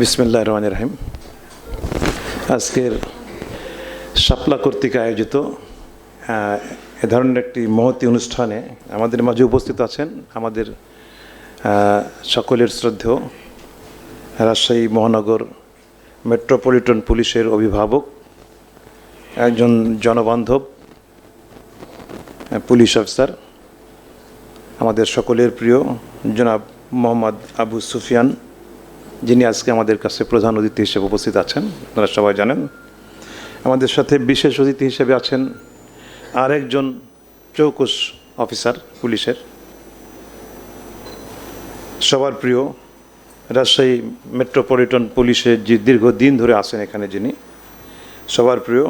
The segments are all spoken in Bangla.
বিসমিল্লাহ রহমান রাহিম। আজকের শাপলা কর্তৃক আয়োজিত এ ধরনের একটি মহতি অনুষ্ঠানে আমাদের মাঝে উপস্থিত আছেন আমাদের সকলের শ্রদ্ধেয় রাজশাহী মহানগর মেট্রোপলিটন পুলিশের অভিভাবক, একজন জনবান্ধব পুলিশ অফিসার, আমাদের সকলের প্রিয় জনাব মোহাম্মদ আবু সুফিয়ান যিনি আজকে আমাদের কাছে প্রধান অতিথি হিসেবে উপস্থিত আছেন, আপনারা সবাই জানেন। আমাদের সাথে বিশেষ অতিথি হিসেবে আছেন আরেকজন চৌকুশ অফিসার, পুলিশের। সবার প্রিয় রাজশাহী মেট্রোপলিটন পুলিশের যে দীর্ঘদিন ধরে আছেন এখানে যিনি, সবার প্রিয়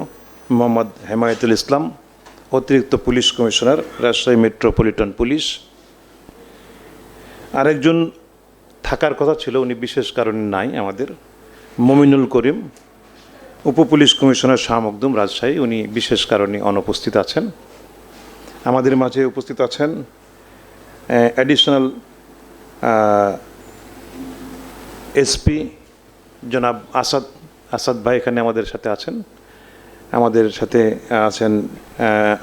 মোহাম্মদ হেমায়েতুল ইসলাম, অতিরিক্ত police commissioner, Rajshahi metropolitan police. আরেকজন থাকার কথা ছিল, উনি বিশেষ কারণে নাই আমাদের। মমিনুল করিম, উপপুলিশ কমিশনার শাহ মকদুম রাজশাহী, উনি বিশেষ কারণে অনুপস্থিত আছেন। আমাদের মাঝে উপস্থিত আছেন অ্যাডিশনাল এসপি জনাব আসাদ আসাদ ভাই এখানে আমাদের সাথে আছেন। আমাদের সাথে আছেন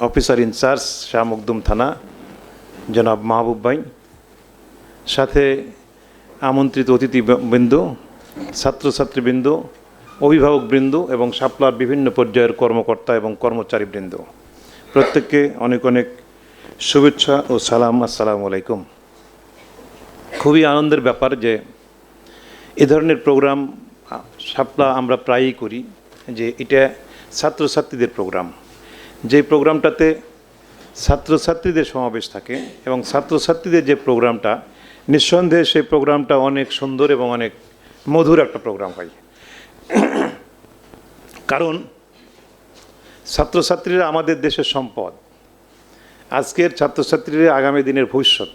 অফিসার ইনচার্জ শাহ মকদুম থানা, জনাব মাহবুব ভাই। সাথে আমন্ত্রিত অতিথিবৃন্দ ছাত্রছাত্রীবৃন্দ অভিভাবকবৃন্দ এবং শাপলার বিভিন্ন পর্যায়ের কর্মকর্তা এবং কর্মচারীবৃন্দ প্রত্যেককে অনেক অনেক শুভেচ্ছা ও সালাম, আসসালামু আলাইকুম। খুবই আনন্দের ব্যাপার যে এ ধরনের প্রোগ্রাম সাপলা আমরা প্রায়ই করি, যে এটা ছাত্রছাত্রীদের প্রোগ্রাম। যে প্রোগ্রামটাতে ছাত্রছাত্রীদের সমাবেশ থাকে এবং ছাত্রছাত্রীদের যে প্রোগ্রামটা নিঃসন্দেহে সেই প্রোগ্রামটা অনেক সুন্দর এবং অনেক মধুর একটা প্রোগ্রাম হয়। কারণ ছাত্রছাত্রীরা আমাদের দেশের সম্পদ। আজকের ছাত্রছাত্রীরা আগামী দিনের ভবিষ্যৎ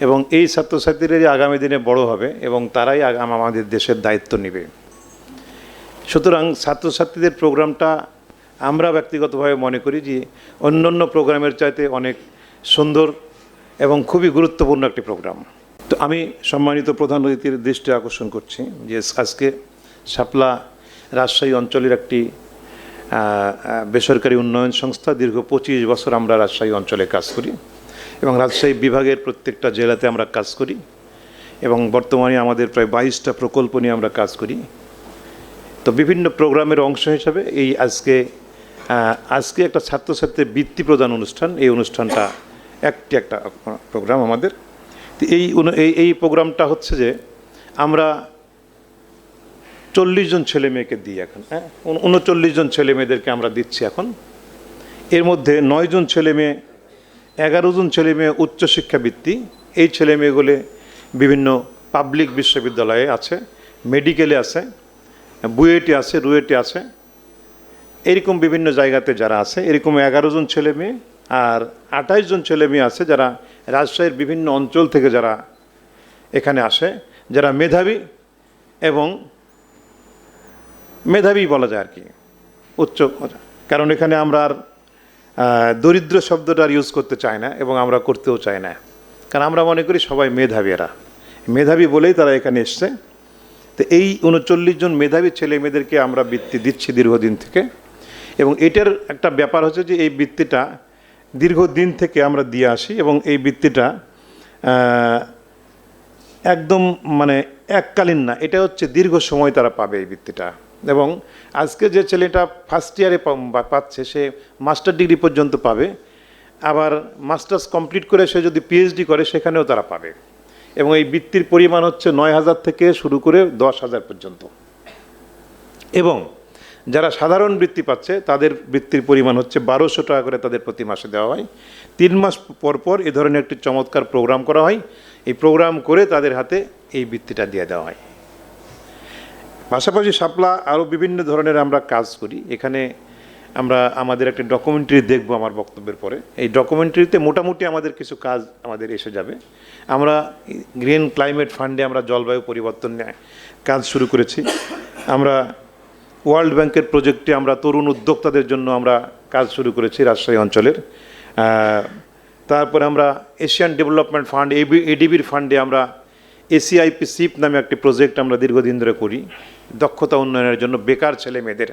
এবং এই ছাত্রছাত্রীরা আগামী দিনে বড় হবে এবং তারাই আমাদের দেশের দায়িত্ব নেবে। সুতরাং ছাত্রছাত্রীদের প্রোগ্রামটা আমরা ব্যক্তিগতভাবে মনে করি যে অন্যান্য প্রোগ্রামের চাইতে অনেক সুন্দর এবং খুবই গুরুত্বপূর্ণ একটি প্রোগ্রাম। তো আমি সম্মানিত প্রধান অতিথির দৃষ্টি আকর্ষণ করছি যে আজকে শাপলা রাজশাহী অঞ্চলের একটি বেসরকারি উন্নয়ন সংস্থা দীর্ঘ পঁচিশ বছর আমরা রাজশাহী অঞ্চলে কাজ করি এবং রাজশাহী বিভাগের প্রত্যেকটা জেলাতে আমরা কাজ করি এবং বর্তমানে আমাদের প্রায় বাইশটা প্রকল্প নিয়ে আমরা কাজ করি। তো বিভিন্ন প্রোগ্রামের অংশ হিসাবে এই আজকে আজকে একটা ছাত্রছাত্রীর বৃত্তি প্রদান অনুষ্ঠান, এই অনুষ্ঠানটা একটি একটা প্রোগ্রাম আমাদের। তো এই এই প্রোগ্রামটা হচ্ছে যে আমরা চল্লিশ জন ছেলে মেয়েকে দিই এখন হ্যাঁ? উনচল্লিশ জন ছেলে মেয়েদেরকে আমরা দিচ্ছি এখন। এর মধ্যে নয় জন ছেলে মেয়ে, এগারো জন ছেলে মেয়ে উচ্চশিক্ষা বৃত্তি। এই ছেলে মেয়েগুলি বিভিন্ন পাবলিক বিশ্ববিদ্যালয়ে আছে মেডিকেলে আছে, বুয়েটে আছে, রুয়েটে আছে। এরকম বিভিন্ন জায়গাতে যারা আছে, এরকম এগারো জন ছেলে মেয়ে আর আঠাইশ জন ছেলে মেয়ে আছে যারা রাজশাহীর বিভিন্ন অঞ্চল থেকে যারা এখানে আসে, যারা মেধাবী এবং মেধাবী বলা যায় আর কি, উচ্চ কারণ এখানে আমরা আর দরিদ্র শব্দটা ইউজ করতে চাই না এবং আমরা করতেও চাই না। কারণ আমরা মনে করি সবাই মেধাবী এরা মেধাবী বলেই তারা এখানে এসছে। তো এই উনচল্লিশ জন মেধাবী ছেলে মেয়েদেরকে আমরা বৃত্তি দিচ্ছি দীর্ঘদিন থেকে। এবং এটার একটা ব্যাপার হচ্ছে যে এই বৃত্তিটা দীর্ঘদিন থেকে আমরা দিয়ে আসি এবং এই বৃত্তিটা একদম মানে এককালীন না, এটা হচ্ছে দীর্ঘ সময় তারা পাবে এই বৃত্তিটা। এবং আজকে যে ছেলেটা ফার্স্ট ইয়ারে পাচ্ছে, সে মাস্টার ডিগ্রি পর্যন্ত পাবে। আবার মাস্টার্স কমপ্লিট করে সে যদি পিএইচডি করে, সেখানেও তারা পাবে। এবং এই বৃত্তির পরিমাণ হচ্ছে নয় হাজার থেকে শুরু করে দশ হাজার পর্যন্ত। এবং যারা সাধারণ বৃত্তি পাচ্ছে, তাদের বৃত্তির পরিমাণ হচ্ছে বারোশো টাকা করে তাদের প্রতি মাসে দেওয়া হয়। তিন মাস পর পর এ ধরনের একটি চমৎকার প্রোগ্রাম করা হয়। এই প্রোগ্রাম করে তাদের হাতে এই বৃত্তিটা দিয়ে দেওয়া হয়। পাশাপাশি সাপলা আরও বিভিন্ন ধরনের আমরা কাজ করি। এখানে আমরা আমাদের একটা ডকুমেন্টারি দেখব আমার বক্তব্যের পরে। এই ডকুমেন্টারিতে মোটামুটি আমাদের কিছু কাজ আমাদের এসে যাবে। আমরা গ্রিন ক্লাইমেট ফান্ডে আমরা জলবায়ু পরিবর্তন নিয়ে কাজ শুরু করেছি। আমরা ওয়ার্ল্ড ব্যাংকের প্রজেক্টে আমরা তরুণ উদ্যোক্তাদের জন্য আমরা কাজ শুরু করেছি রাজশাহী অঞ্চলের। তারপরে আমরা এশিয়ান ডেভেলপমেন্ট ফান্ড এবি এডিবির ফান্ডে আমরা এসিআইপি সিপ নামে একটি প্রজেক্ট আমরা দীর্ঘদিন ধরে করি। দক্ষতা উন্নয়নের জন্য বেকার ছেলে মেয়েদের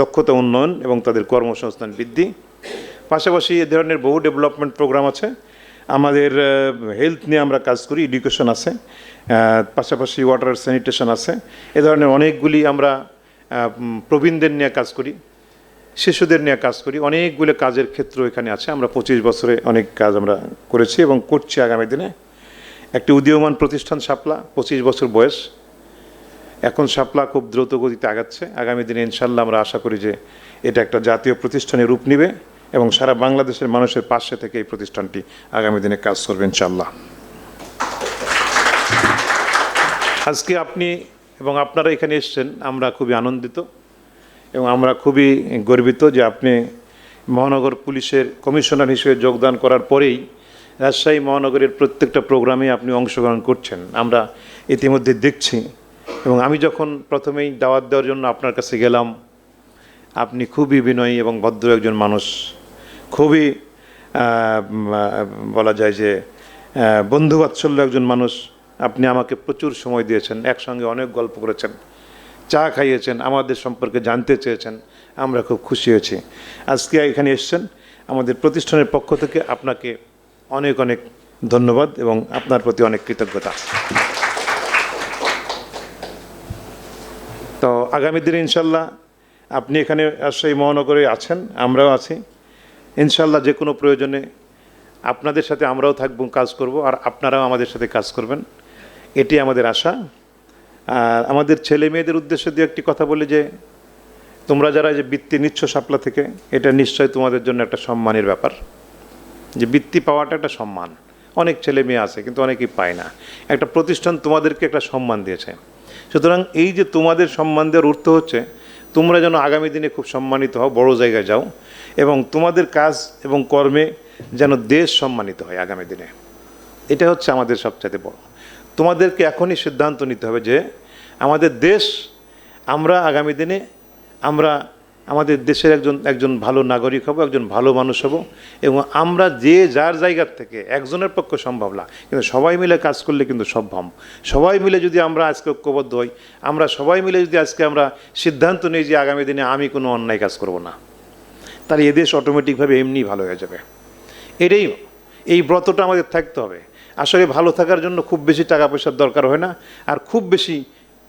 দক্ষতা উন্নয়ন এবং তাদের কর্মসংস্থান বৃদ্ধি। পাশাপাশি এ ধরনের বহু ডেভেলপমেন্ট প্রোগ্রাম আছে। আমাদের হেলথ নিয়ে আমরা কাজ করি, এডুকেশন আছে। পাশাপাশি ওয়াটার স্যানিটেশন আছে। এ ধরনের অনেকগুলি আমরা প্রবীণদের নিয়ে কাজ করি, শিশুদের নিয়ে কাজ করি। অনেকগুলো কাজের ক্ষেত্র এখানে আছে। আমরা পঁচিশ বছরে অনেক কাজ আমরা করেছি এবং করছি আগামী দিনে। একটি উদীয়মান প্রতিষ্ঠান শাপলা পঁচিশ বছর বয়স। এখন শাপলা খুব দ্রুত গতিতে আগাচ্ছে। আগামী দিনে ইনশাল্লাহ আমরা আশা করি যে এটা একটা জাতীয় প্রতিষ্ঠানে রূপ নিবে এবং সারা বাংলাদেশের মানুষের পাশে থেকে এই প্রতিষ্ঠানটি আগামী দিনে কাজ করবে ইনশাল্লাহ। আজকে আপনি এবং আপনারা এখানে এসেছেন, আমরা খুবই আনন্দিত এবং আমরা খুবই গর্বিত যে আপনি মহানগর পুলিশের কমিশনার হিসেবে যোগদান করার পরেই রাজশাহী মহানগরের প্রত্যেকটা প্রোগ্রামে আপনি অংশগ্রহণ করছেন। আমরা ইতিমধ্যে দেখছি এবং আমি যখন প্রথমেই দাওয়াত দেওয়ার জন্য আপনার কাছে গেলাম, আপনি খুবই বিনয়ী এবং ভদ্র একজন মানুষ। খুবই বলা যায় যে বন্ধুবাৎসল্য একজন মানুষ। আপনি আমাকে প্রচুর সময় দিয়েছেন, একসঙ্গে অনেক গল্প করেছেন, চা খাইয়েছেন, আমাদের সম্পর্কে জানতে চেয়েছেন, আমরা খুব খুশি হয়েছি। আজকে এখানে এসেছেন, আমাদের প্রতিষ্ঠানের পক্ষ থেকে আপনাকে অনেক অনেক ধন্যবাদ এবং আপনার প্রতি অনেক কৃতজ্ঞতা। তো আগামী দিনে ইনশাল্লাহ আপনি এখানে রাজশাহী মহানগরে আছেন, আমরাও আছি। ইনশাল্লাহ যে কোনো প্রয়োজনে আপনাদের সাথে আমরাও থাকব, কাজ করব, আর আপনারাও আমাদের সাথে কাজ করবেন। এটি আমাদের আশা। আর আমাদের ছেলে মেয়েদের উদ্দেশ্যে দু একটি কথা বলি যে, তোমরা যারা যে বৃত্তি নিচ্ছ সাপলা থেকে, এটা নিশ্চয়ই তোমাদের জন্য একটা সম্মানের ব্যাপার। যে বৃত্তি পাওয়াটা একটা সম্মান। অনেক ছেলে মেয়ে আছে, কিন্তু অনেকেই পায় না। একটা প্রতিষ্ঠান তোমাদেরকে একটা সম্মান দিয়েছে। সুতরাং এই যে তোমাদের সম্মান দেওয়ার অর্থ হচ্ছে, তোমরা যেন আগামী দিনে খুব সম্মানিত হও, বড় জায়গায় যাও, এবং তোমাদের কাজ এবং কর্মে যেন দেশ সম্মানিত হয় আগামী দিনে। এটা হচ্ছে আমাদের সবচাইতে বড়। তোমাদেরকে এখনই সিদ্ধান্ত নিতে হবে যে আমাদের দেশ, আমরা আগামী দিনে, আমরা আমাদের দেশের একজন একজন ভালো নাগরিক হব, একজন ভালো মানুষ হব এবং আমরা যে যার জায়গার থেকে একজনের পক্ষে সম্ভব না, কিন্তু সবাই মিলে কাজ করলে কিন্তু সম্ভব। সবাই মিলে যদি আমরা আজকে ঐক্যবদ্ধ হই, আমরা সবাই মিলে যদি আজকে আমরা সিদ্ধান্ত নিই যে আগামী দিনে আমি কোনো অন্যায় কাজ করব না, তাহলে এদেশ অটোমেটিকভাবে এমনি ভালো হয়ে যাবে। এটাই এই ব্রতটা আমাদের থাকতে হবে। আসলে ভালো থাকার জন্য খুব বেশি টাকা পয়সার দরকার হয় না আর খুব বেশি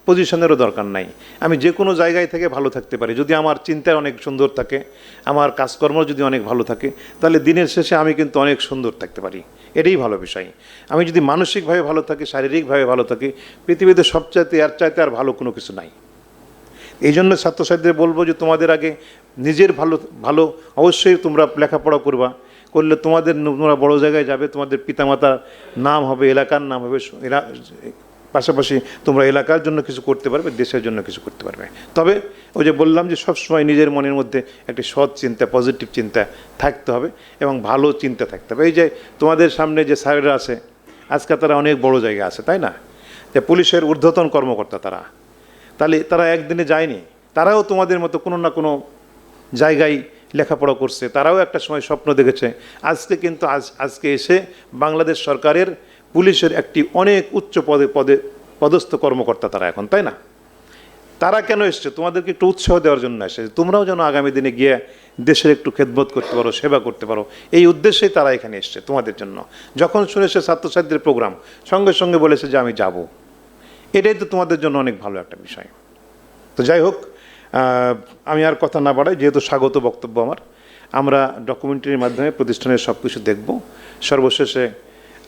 পজিশনেরও দরকার নাই। আমি যে কোনো জায়গায় থেকে ভালো থাকতে পারি। যদি আমার চিন্তা অনেক সুন্দর থাকে, আমার কাজকর্ম যদি অনেক ভালো থাকে, তাহলে দিনের শেষে আমি কিন্তু অনেক সুন্দর থাকতে পারি। এটাই ভালো বিষয়। আমি যদি মানসিকভাবে ভালো থাকি, শারীরিকভাবে ভালো থাকি, পৃথিবীতে সবচাইতে, এর চাইতে আর ভালো কোনো কিছু নাই। এই জন্য ছাত্রছাত্রীদের বলব যে তোমাদের আগে নিজের ভালো ভালো অবশ্যই তোমরা লেখাপড়া করবা। করলে তোমাদের তোমরা বড় জায়গায় যাবে, তোমাদের পিতামাতার নাম হবে, এলাকার নাম হবে পাশাপাশি তোমরা এলাকার জন্য কিছু করতে পারবে, দেশের জন্য কিছু করতে পারবে। তবে ওই যে বললাম যে সবসময় নিজের মনের মধ্যে একটি সৎ চিন্তা পজিটিভ চিন্তা থাকতে হবে এবং ভালো চিন্তা থাকতে হবে। এই যে তোমাদের সামনে যে স্যারেরা আছে, আজকে তারা অনেক বড় জায়গা আছে, তাই না? যে পুলিশের ঊর্ধ্বতন কর্মকর্তা তারা। তাহলে তারা একদিনে যায়নি। তারাও তোমাদের মতো কোনো না কোনো জায়গায় লেখাপড়া করছে, তারাও একটা সময় স্বপ্ন দেখেছে। আজকে কিন্তু আজ, আজকে এসে বাংলাদেশ সরকারের, পুলিশের একটি অনেক উচ্চ পদে পদে পদস্থ কর্মকর্তা তারা এখন, তাই না? তারা কেন এসছে? তোমাদেরকে একটু উৎসাহ দেওয়ার জন্য এসেছে তোমরাও যেন আগামী দিনে গিয়ে দেশের একটু খেদমত করতে পারো, সেবা করতে পারো। এই উদ্দেশ্যেই তারা এখানে এসছে তোমাদের জন্য। যখন শুনেছে ছাত্রছাত্রীদের প্রোগ্রাম, সঙ্গে সঙ্গে বলেছে যে আমি যাব। এটাই তো তোমাদের জন্য অনেক ভালো একটা বিষয়। তো যাই হোক আমি আর কথা না বাড়াই, যেহেতু স্বাগত বক্তব্য আমার, আমরা ডকুমেন্টারির মাধ্যমে প্রতিষ্ঠানের সব কিছু দেখব। সর্বশেষে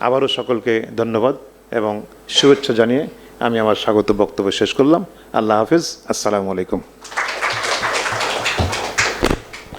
আবারও সকলকে ধন্যবাদ এবং শুভেচ্ছা জানিয়ে আমি আমার স্বাগত বক্তব্য শেষ করলাম। আল্লাহ হাফিজ, আসসালামু আলাইকুম।